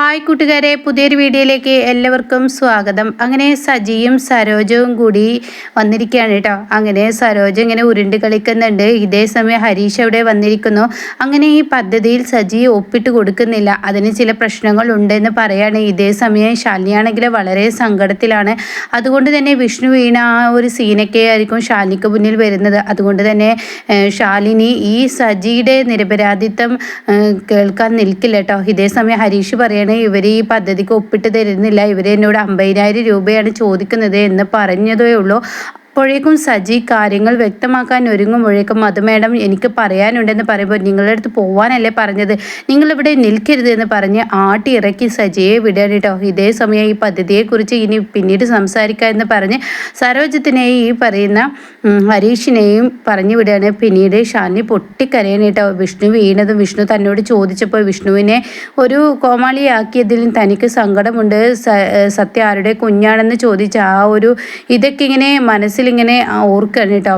Hi കൂട്ടുകാരെ പുതിയൊരു വീഡിയോയിലേക്ക് എല്ലാവർക്കും സ്വാഗതം. അങ്ങനെ സജിയും സരോജവും കൂടി വന്നിരിക്കുകയാണ് കേട്ടോ. അങ്ങനെ സരോജ ഇങ്ങനെ ഉരുണ്ട് കളിക്കുന്നുണ്ട്. ഇതേ സമയം ഹരീഷ് അവിടെ വന്നിരിക്കുന്നു. അങ്ങനെ ഈ പദ്ധതിയിൽ സജി ഒപ്പിട്ട് കൊടുക്കുന്നില്ല. അതിന് ചില പ്രശ്നങ്ങൾ ഉണ്ടെന്ന് പറയാണ്. ഇതേ സമയം ശാലിനിയാണെങ്കിൽ വളരെ സങ്കടത്തിലാണ്. അതുകൊണ്ട് തന്നെ വിഷ്ണു വീണ ആ ഒരു സീനൊക്കെ ആയിരിക്കും ശാലിനിക്ക് മുന്നിൽ വരുന്നത്. അതുകൊണ്ട് തന്നെ ശാലിനി ഈ സജിയുടെ നിരപരാധിത്വം കേൾക്കാൻ നിൽക്കില്ല കേട്ടോ. ഇതേ സമയം ഹരീഷ് പറയണേ ഇവർ ഈ പദ്ധതിക്ക് ഒപ്പിട്ട് തരുന്നില്ല. ഇവർ എന്നോട് അമ്പതിനായിരം രൂപയാണ് ചോദിക്കുന്നത് എന്ന് പറഞ്ഞതേ ഉള്ളൂ. അപ്പോഴേക്കും സജി കാര്യങ്ങൾ വ്യക്തമാക്കാൻ ഒരുങ്ങുമ്പോഴേക്കും അത് മേഡം എനിക്ക് പറയാനുണ്ടെന്ന് പറയുമ്പോൾ നിങ്ങളുടെ അടുത്ത് പോവാനല്ലേ പറഞ്ഞത്? നിങ്ങളിവിടെ നിൽക്കരുത് എന്ന് പറഞ്ഞ് ആട്ടി ഇറക്കി സജിയെ വിടാൻ കേട്ടോ. ഇതേ സമയം ഈ പദ്ധതിയെക്കുറിച്ച് ഇനി പിന്നീട് സംസാരിക്കാം എന്ന് പറഞ്ഞ് സരോജത്തിനെയും ഈ പറയുന്ന ഹരീഷിനെയും പറഞ്ഞു വിടുകയാണ്. പിന്നീട് ഷാനി പൊട്ടിക്കരയാണ് കേട്ടോ. വിഷ്ണു വീണതും വിഷ്ണു തന്നോട് ചോദിച്ചപ്പോൾ വിഷ്ണുവിനെ ഒരു കോമാളിയാക്കിയതിൽ തനിക്ക് സങ്കടമുണ്ട്. സത്യ ആരുടെ കുഞ്ഞാണെന്ന് ചോദിച്ച ആ ഒരു ഇതൊക്കെ ഇങ്ങനെ മനസ്സിലിങ്ങനെ ഓർക്കുകയാണ് കേട്ടോ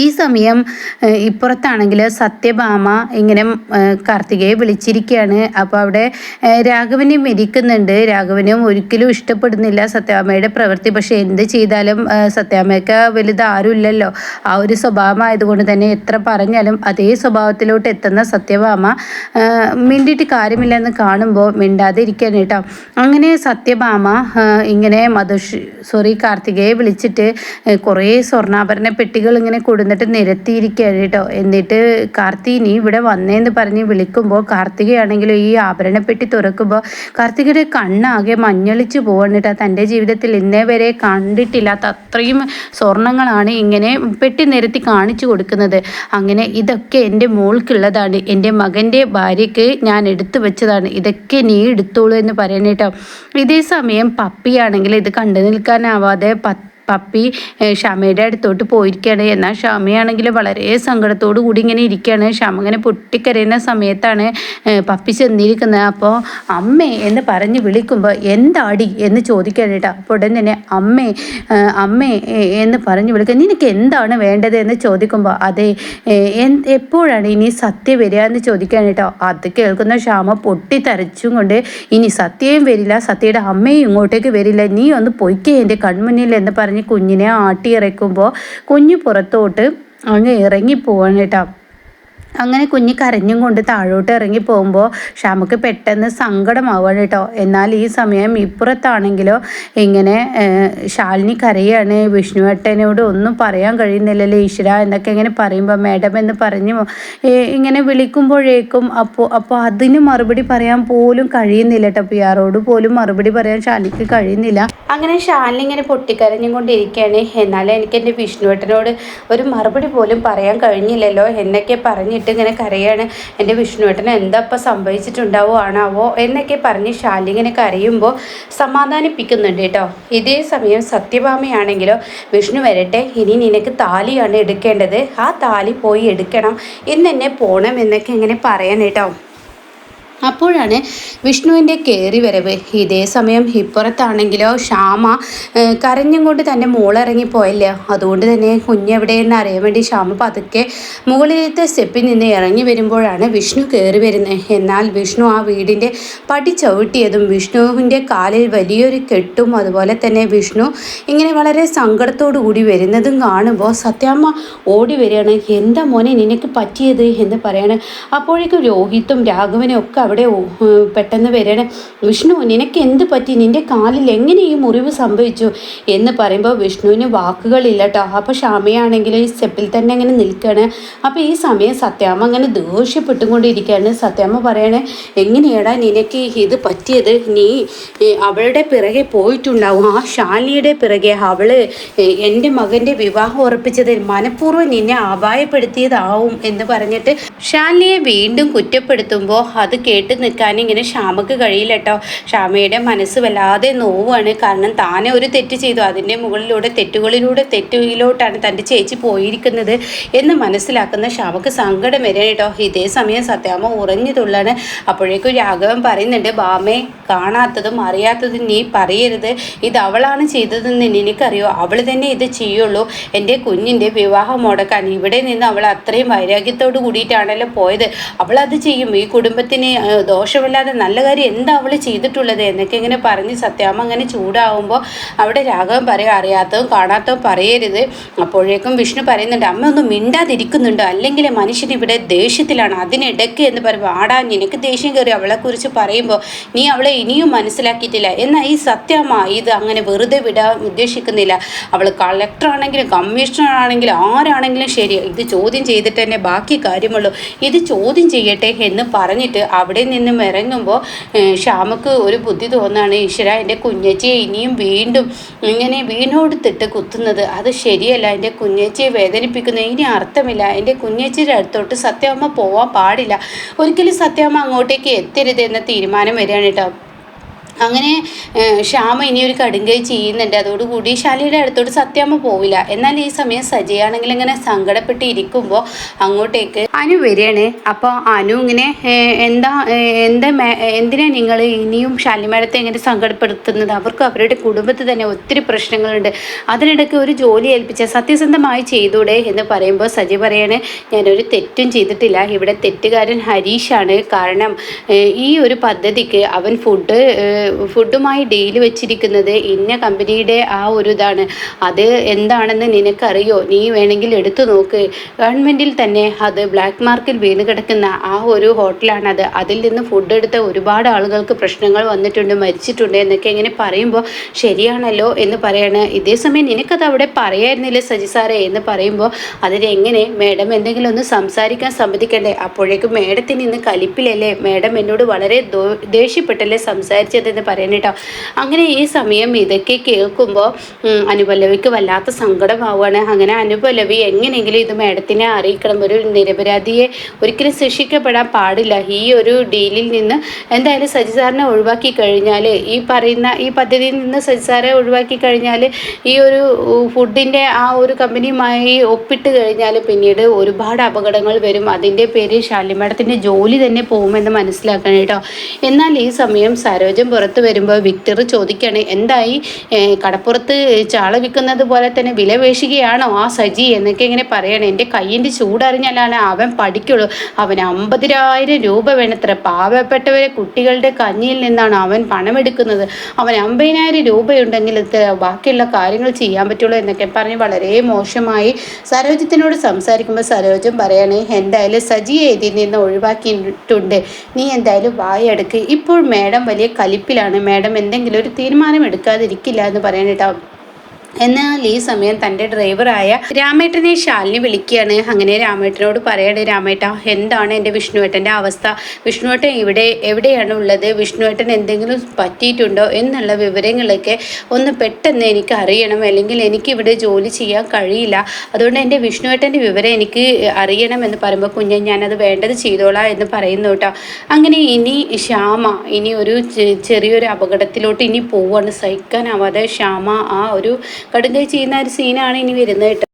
ഈ സമയം ഇപ്പുറത്താണെങ്കിൽ സത്യഭാമ ഇങ്ങനെ കാർത്തികയെ വിളിച്ചിരിക്കുകയാണ്. അപ്പോൾ അവിടെ രാഘവനെ മരിക്കുന്നുണ്ട്. രാഘവനും ഒരിക്കലും ഇഷ്ടപ്പെടുന്നില്ല സത്യഭാമയുടെ പ്രവൃത്തി. പക്ഷേ എന്ത് ചെയ്താലും സത്യഭാമയ്ക്ക് സത്യാമ്മയ്ക്ക് വലുത് ആരുമില്ലല്ലോ. ആ ഒരു സ്വഭാവമായതുകൊണ്ട് തന്നെ എത്ര പറഞ്ഞാലും അതേ സ്വഭാവത്തിലോട്ട് എത്തുന്ന സത്യഭാമ മിണ്ടിയിട്ട് കാര്യമില്ലെന്ന് കാണുമ്പോൾ മിണ്ടാതെ ഇരിക്കാൻ കേട്ടോ. അങ്ങനെ സത്യഭാമ ഇങ്ങനെ മധുഷ് സോറി കാർത്തികയെ വിളിച്ചിട്ട് കുറേ സ്വർണാഭരണ പെട്ടികൾ ഇങ്ങനെ കൊടുന്നിട്ട് നിരത്തിയിരിക്കുകയാണ് കേട്ടോ എന്നിട്ട് കാർത്തി നീ ഇവിടെ വന്നേന്ന് പറഞ്ഞ് വിളിക്കുമ്പോൾ കാർത്തികയാണെങ്കിൽ ഈ ആഭരണപ്പെട്ടി തുറക്കുമ്പോൾ കാർത്തികയുടെ കണ്ണാകെ മഞ്ഞളിച്ച് പോവാണ് കേട്ടോ തന്റെ ജീവിതത്തിൽ ഇന്നേ വരെ കണ്ടിട്ടില്ലാത്ത അത്രയും സ്വർണങ്ങളാണ് ഇങ്ങനെ പെട്ടി നിരത്തി കാണിച്ചു കൊടുക്കുന്നത്. അങ്ങനെ ഇതൊക്കെ എന്റെ മോൾക്കുള്ളതാണ്. എന്റെ മകന്റെ ഭാര്യയ്ക്ക് ഞാൻ എടുത്തു വെച്ചതാണ്. ഇതൊക്കെ നീ എടുത്തോളൂ എന്ന് പറയണേട്ടോ. ഇതേ സമയം പപ്പിയാണെങ്കിൽ ഇത് കണ്ടു നിൽക്കാനാവാതെ പത്ത് പപ്പി ഷമയുടെ അടുത്തോട്ട് പോയിരിക്കുകയാണ് എന്നാൽ ഷമയാണെങ്കിൽ വളരെ സങ്കടത്തോടു കൂടി ഇങ്ങനെ ഇരിക്കുകയാണ് ഷമ ഇങ്ങനെ പൊട്ടിക്കരയുന്ന സമയത്താണ് പപ്പി ചെന്നിരിക്കുന്നത്. അപ്പോൾ അമ്മേ എന്ന് പറഞ്ഞ് വിളിക്കുമ്പോൾ എന്താടി? എന്ന് ചോദിക്കുകയാണ് കേട്ടോ. അപ്പോൾ ഉടൻ തന്നെ അമ്മേ അമ്മേ എന്ന് പറഞ്ഞ് വിളിക്കുക. നിനക്ക് എന്താണ് വേണ്ടത്? എന്ന് ചോദിക്കുമ്പോൾ അതെ എപ്പോഴാണ് ഇനി സത്യ വരിക? എന്ന് ചോദിക്കുകയാണ് കേട്ടോ. അത് കേൾക്കുന്ന ക്ഷാമ പൊട്ടിത്തരച്ചും കൊണ്ട് ഇനി സത്യയും വരില്ല. സത്യയുടെ അമ്മയും ഇങ്ങോട്ടേക്ക് വരില്ല. നീ ഒന്ന് പൊയ്ക്കേ. എന്റെ കൺമുന്നിൽ എന്ന് പറഞ്ഞ് കുഞ്ഞിനെ ആട്ടി ഇറക്കുമ്പോൾ കുഞ്ഞ് പുറത്തോട്ട് അങ്ങ് ഇറങ്ങി പോവാണ് കേട്ടോ. അങ്ങനെ കുഞ്ഞ് കരഞ്ഞും കൊണ്ട് താഴോട്ട് ഇറങ്ങി പോകുമ്പോൾ ഷാമക്ക് പെട്ടെന്ന് സങ്കടമാവുകയാണ് കേട്ടോ. എന്നാൽ ഈ സമയം ഇപ്പുറത്താണെങ്കിലോ ഇങ്ങനെ ശാലിനി കരയാണ് വിഷ്ണുവേട്ടനോട് ഒന്നും പറയാൻ കഴിയുന്നില്ലല്ലോ ഈശ്വര എന്നൊക്കെ ഇങ്ങനെ പറയുമ്പോൾ മേഡം എന്ന് പറഞ്ഞു ഇങ്ങനെ വിളിക്കുമ്പോഴേക്കും അപ്പോൾ അപ്പോൾ അതിന് മറുപടി പറയാൻ പോലും കഴിയുന്നില്ല കേട്ടോ. പി ആറോട് പോലും മറുപടി പറയാൻ ശാലിനിക്ക് കഴിയുന്നില്ല. അങ്ങനെ ശാലിനി ഇങ്ങനെ പൊട്ടിക്കരഞ്ഞും കൊണ്ടിരിക്കുകയാണ്. എന്നാലും എനിക്ക് എന്റെ വിഷ്ണുവേട്ടനോട് ഒരു മറുപടി പോലും പറയാൻ കഴിഞ്ഞില്ലല്ലോ എന്നൊക്കെ പറഞ്ഞിട്ട് ഇങ്ങനെ കരയാണ്. എന്റെ വിഷ്ണുവേട്ടന് എന്താ ഇപ്പം സംഭവിച്ചിട്ടുണ്ടാവോ ആണാവോ? എന്നൊക്കെ പറഞ്ഞ് ശാലി ഇങ്ങനെ കരയുമ്പോൾ സമാധാനിപ്പിക്കുന്നുണ്ട് കേട്ടോ. ഇതേ സമയം സത്യഭാമയാണെങ്കിലോ വിഷ്ണു വരട്ടെ ഇനി നിനക്ക് താലിയാണ് എടുക്കേണ്ടത്. ആ താലി പോയി എടുക്കണം. ഇന്ന് എന്നെ പോകണം എന്നൊക്കെ ഇങ്ങനെ പറയാൻ കേട്ടോ. അപ്പോഴാണ് വിഷ്ണുവിന്റെ കയറി വരവ് ഇതേ സമയം ഇപ്പുറത്താണെങ്കിലോ ശ്യാമ കരഞ്ഞും കൊണ്ട് തന്റെ മോളിറങ്ങിപ്പോയല്ലോ? അതുകൊണ്ട് തന്നെ കുഞ്ഞെവിടെയെന്ന് അറിയാൻ വേണ്ടി ശ്യാമ പതുക്കെ മുകളിലത്തെ സ്റ്റെപ്പിൽ നിന്ന് ഇറങ്ങി വരുമ്പോഴാണ് വിഷ്ണു കയറി വരുന്നത് എന്നാൽ വിഷ്ണു ആ വീടിന്റെ പടി ചവിട്ടിയതും വിഷ്ണുവിന്റെ കാലിൽ വലിയൊരു കെട്ടും അതുപോലെ തന്നെ വിഷ്ണു ഇങ്ങനെ വളരെ സങ്കടത്തോടു കൂടി വരുന്നതും കാണുമ്പോൾ സത്യാമ്മ ഓടി വരികയാണ്. എന്താ മോനെ നിനക്ക് പറ്റിയത്? എന്ന് പറയാണ്. അപ്പോഴേക്കും രോഹിത്തും രാഘവനും ഒക്കെ അവിടെ പെട്ടെന്ന് വരികയാണ്. വിഷ്ണു നിനക്ക് എന്ത് പറ്റി? നിന്റെ കാലിൽ എങ്ങനെ ഈ മുറിവ് സംഭവിച്ചു? എന്ന് പറയുമ്പോൾ വിഷ്ണുവിന് വാക്കുകളില്ല കേട്ടോ അപ്പോൾ ഷാമയാണെങ്കിൽ ഈ സ്റ്റെപ്പിൽ തന്നെ അങ്ങനെ നിൽക്കുകയാണ്. അപ്പോൾ ഈ സമയം സത്യാമ്മ അങ്ങനെ ദേഷ്യപ്പെട്ടുകൊണ്ടിരിക്കുകയാണ്. സത്യാമ്മ പറയണേ എങ്ങനെയാടാ നിനക്ക് ഇത് പറ്റിയത്? നീ അവളുടെ പിറകെ പോയിട്ടുണ്ടാവും. ആ ശാലിയുടെ പിറകെ അവൾ എന്റെ മകന്റെ വിവാഹം ഉറപ്പിച്ചത് മനഃപൂർവം നിന്നെ അപായപ്പെടുത്തിയതാവും എന്ന് പറഞ്ഞിട്ട് ഷാലിയെ വീണ്ടും കുറ്റപ്പെടുത്തുമ്പോൾ അത് കേട്ട് നിൽക്കാൻ ഇങ്ങനെ ക്ഷാമക്ക് കഴിയില്ല കേട്ടോ. ഷാമയുടെ മനസ്സ് വല്ലാതെ നോവാണ് കാരണം താനെ ഒരു തെറ്റ് ചെയ്തു. അതിന്റെ മുകളിലൂടെ തെറ്റുകളിലൂടെ തെറ്റുകളിലോട്ടാണ് തന്റെ ചേച്ചി പോയിരിക്കുന്നത് എന്ന് മനസ്സിലാക്കുന്ന ക്ഷാമക്ക് സങ്കടം വരാൻ കേട്ടോ. ഇതേ സമയം സത്യാമ്മ ഉറഞ്ഞു തുള്ളാണ്. അപ്പോഴേക്കും രാഘവൻ പറയുന്നുണ്ട് ബാമേ കാണാത്തതും അറിയാത്തതും നീ പറയരുത്. ഇത് അവളാണ് ചെയ്തതെന്ന് എനിക്കറിയോ അവൾ തന്നെ ഇത് ചെയ്യുള്ളൂ. എന്റെ കുഞ്ഞിന്റെ വിവാഹം മുടക്കാൻ ഇവിടെ നിന്ന് അവൾ അത്രയും വൈരാഗ്യത്തോട് കൂടിയിട്ടാണല്ലോ പോയത്. അവൾ അത് ചെയ്യും. ഈ കുടുംബത്തിന് ദോഷമില്ലാതെ നല്ല കാര്യം എന്താ അവൾ ചെയ്തിട്ടുള്ളത് എന്നൊക്കെ ഇങ്ങനെ പറഞ്ഞ് സത്യാമ്മ അങ്ങനെ ചൂടാവുമ്പോൾ അവിടെ രാഘവൻ പറയുക അറിയാത്തതും കാണാത്തതും പറയരുത്. അപ്പോഴേക്കും വിഷ്ണു പറയുന്നുണ്ട് അമ്മ ഒന്നും മിണ്ടാതിരിക്കുന്നുണ്ടോ. അല്ലെങ്കിൽ മനുഷ്യൻ ഇവിടെ ദേഷ്യത്തിലാണ്. അതിനിടയ്ക്ക് എന്ന് പറയുമ്പോൾ ആടാ നിനക്ക് ദേഷ്യം കയറി അവളെക്കുറിച്ച് പറയുമ്പോൾ നീ അവളെ ഇനിയും മനസ്സിലാക്കിയിട്ടില്ല. എന്നാൽ ഈ സത്യാമ്മ ഇത് അങ്ങനെ വെറുതെ വിടാൻ ഉദ്ദേശിക്കുന്നില്ല. അവൾ കളക്ടറാണെങ്കിലും കമ്മീഷണർ ആണെങ്കിലും ആരാണെങ്കിലും ശരി ഇത് ചോദ്യം ചെയ്തിട്ട് തന്നെ ബാക്കി കാര്യമുള്ളൂ. ഇത് ചോദ്യം ചെയ്യട്ടെ എന്ന് പറഞ്ഞിട്ട് അവിടെ നിന്നും ഇറങ്ങുമ്പോൾ ശ്യാമക്ക് ഒരു ബുദ്ധി തോന്നാണ് ഈശ്വര എന്റെ കുഞ്ഞച്ചിയെ ഇനിയും വീണ്ടും ഇങ്ങനെ വീണോടുത്തിട്ട് കുത്തുന്നത്. അത് ശരിയല്ല എന്റെ കുഞ്ഞച്ചിയെ വേദനിപ്പിക്കുന്നത് ഇനി അർത്ഥമില്ല. എന്റെ കുഞ്ഞച്ചിയുടെ അടുത്തോട്ട് സത്യാമ്മ പോവാൻ പാടില്ല. ഒരിക്കലും സത്യാമ്മ അങ്ങോട്ടേക്ക് എത്തരുത് എന്ന തീരുമാനം വരികയാണ് കേട്ടോ. അങ്ങനെ ശ്യാമ ഇനി ഒരു കടുങ്കൈ ചെയ്യുന്നുണ്ട്. അതോടുകൂടി ശാലിയുടെ അടുത്തോട്ട് സത്യാമ്മ പോവില്ല. എന്നാൽ ഈ സമയം സജയാണെങ്കിൽ ഇങ്ങനെ സങ്കടപ്പെട്ട് ഇരിക്കുമ്പോൾ അങ്ങോട്ടേക്ക് അനു വരികയാണ്. അപ്പോൾ അനു ഇങ്ങനെ എന്താ എന്താ എന്തിനാ നിങ്ങൾ ഇനിയും ശാലിമേടത്തെ ഇങ്ങനെ സങ്കടപ്പെടുത്തുന്നത്? അവർക്ക് അവരുടെ കുടുംബത്തിൽ തന്നെ ഒത്തിരി പ്രശ്നങ്ങളുണ്ട്. അതിനിടയ്ക്ക് ഒരു ജോലി ഏൽപ്പിച്ച സത്യസന്ധമായി ചെയ്തൂടെ എന്ന് പറയുമ്പോൾ സജി പറയാണ് ഞാനൊരു തെറ്റും ചെയ്തിട്ടില്ല. ഇവിടെ തെറ്റുകാരൻ ഹരീഷാണ്. കാരണം ഈ ഒരു പദ്ധതിക്ക് അവൻ ഫുഡ് ഫുഡുമായി ഡീൽ വെച്ചിരിക്കുന്നത് ഇന്ന കമ്പനിയുടെ ആ ഒരു ഇതാണ്. അത് എന്താണെന്ന് നിനക്കറിയോ? നീ വേണമെങ്കിൽ എടുത്തു നോക്ക്. ഗവൺമെന്റിൽ തന്നെ അത് ബ്ലാക്ക് മാർക്കിൽ വീണ് കിടക്കുന്ന ആ ഒരു ഹോട്ടലാണത്. അതിൽ നിന്ന് ഫുഡ് എടുത്ത ഒരുപാട് ആളുകൾക്ക് പ്രശ്നങ്ങൾ വന്നിട്ടുണ്ട് മരിച്ചിട്ടുണ്ട് എന്നൊക്കെ ഇങ്ങനെ പറയുമ്പോൾ ശരിയാണല്ലോ എന്ന് പറയാണ്. ഇതേസമയം നിനക്കത് അവിടെ പറയായിരുന്നില്ല സജി സാറേ എന്ന് പറയുമ്പോൾ അതിനെങ്ങനെ മേഡം എന്തെങ്കിലും ഒന്ന് സംസാരിക്കാൻ സമ്മതിക്കണ്ടേ? അപ്പോഴേക്കും മേഡത്തിന് ഇന്ന് കലിപ്പിലല്ലേ? മേഡം എന്നോട് വളരെ ദേഷ്യപ്പെട്ടല്ലേ സംസാരിച്ചത്? എന്ന് പറയുന്നത് കേട്ടോ അങ്ങനെ ഈ സമയം ഇതൊക്കെ കേൾക്കുമ്പോൾ അനുപല്ലവിക്ക് വല്ലാത്ത സങ്കടമാവുകയാണ്. അങ്ങനെ അനുപല്ലവി എങ്ങനെയെങ്കിലും ഇത് മേഡത്തിനെ അറിയിക്കണം. ഒരു നിരപരാധിയെ ഒരിക്കലും ശിക്ഷിക്കപ്പെടാൻ പാടില്ല. ഈ ഒരു ഡീലിൽ നിന്ന് എന്തായാലും സജിസാറിനെ ഒഴിവാക്കി കഴിഞ്ഞാൽ ഈ പറയുന്ന ഈ പദ്ധതിയിൽ നിന്ന് സജിസാറെ ഒഴിവാക്കി കഴിഞ്ഞാൽ ഈ ഒരു ഫുഡിന്റെ ആ ഒരു കമ്പനിയുമായി ഒപ്പിട്ട് കഴിഞ്ഞാൽ പിന്നീട് ഒരുപാട് അപകടങ്ങൾ വരും. അതിന്റെ പേര് ശാലി മേഡത്തിന്റെ ജോലി തന്നെ പോകുമെന്ന് മനസ്സിലാക്കണം കേട്ടോ എന്നാൽ ഈ സമയം സരോജം പുറത്ത് വരുമ്പോൾ വിക്ടർ ചോദിക്കുകയാണ് എന്തായി? കടപ്പുറത്ത് ചാള വിൽക്കുന്നത് പോലെ തന്നെ വില വേഷിക്കുകയാണോ ആ സജി? എന്നൊക്കെ ഇങ്ങനെ പറയണം. എന്റെ കയ്യിന്റെ ചൂടറിഞ്ഞാലാണ് അവൻ പഠിക്കുള്ളൂ. അവൻ അമ്പതിനായിരം രൂപ വേണത്ര പാവപ്പെട്ടവരെ കുട്ടികളുടെ കഞ്ഞിയിൽ നിന്നാണ് അവൻ പണമെടുക്കുന്നത്. അവൻ അമ്പതിനായിരം രൂപയുണ്ടെങ്കിൽ ബാക്കിയുള്ള കാര്യങ്ങൾ ചെയ്യാൻ പറ്റുള്ളൂ എന്നൊക്കെ പറഞ്ഞ് വളരെ മോശമായി സരോജത്തിനോട് സംസാരിക്കുമ്പോൾ സരോജം പറയണേ എന്തായാലും സജിയെ ഇതിൽ നിന്ന് ഒഴിവാക്കിയിട്ടുണ്ട്. നീ എന്തായാലും വായെടുക്ക്. ഇപ്പോൾ മേഡം വലിയ കലിപ്പിലാണ് മാഡം എന്തെങ്കിലും ഒരു തീരുമാനം എടുക്കാതിരിക്കില്ല എന്ന് പറയാൻ കേട്ടോ എന്നാൽ ഈ സമയം തന്റെ ഡ്രൈവറായ രാമേട്ടനെ ശാലിനി വിളിക്കുകയാണ്. അങ്ങനെ രാമേട്ടനോട് പറയണേ രാമേട്ട എന്താണ് എന്റെ വിഷ്ണുവേട്ടന്റെ അവസ്ഥ? വിഷ്ണുവേട്ടൻ ഇവിടെ എവിടെയാണ് ഉള്ളത്? വിഷ്ണുവേട്ടൻ എന്തെങ്കിലും പറ്റിയിട്ടുണ്ടോ? എന്നുള്ള വിവരങ്ങളൊക്കെ ഒന്ന് പെട്ടെന്ന് എനിക്ക് അറിയണം. അല്ലെങ്കിൽ എനിക്ക് ഇവിടെ ജോലി ചെയ്യാൻ കഴിയില്ല. അതുകൊണ്ട് എന്റെ വിഷ്ണുവേട്ടന്റെ വിവരം എനിക്ക് അറിയണം എന്ന് പറയുമ്പോൾ കുഞ്ഞൻ ഞാനത് വേണ്ടത് ചെയ്തോളാം എന്ന് പറയുന്നു കേട്ടോ. അങ്ങനെ ഇനി ശ്യാമ ഇനി ഒരു ചെറിയൊരു അപകടത്തിലോട്ട് ഇനി പോവാണ്. സഹിക്കാനാവാതെ ശ്യാമ ആ ഒരു കടുങ്കൈ ചെയ്യുന്ന ഒരു സീനാണ് ഇനി വരുന്നത് കേട്ടോ.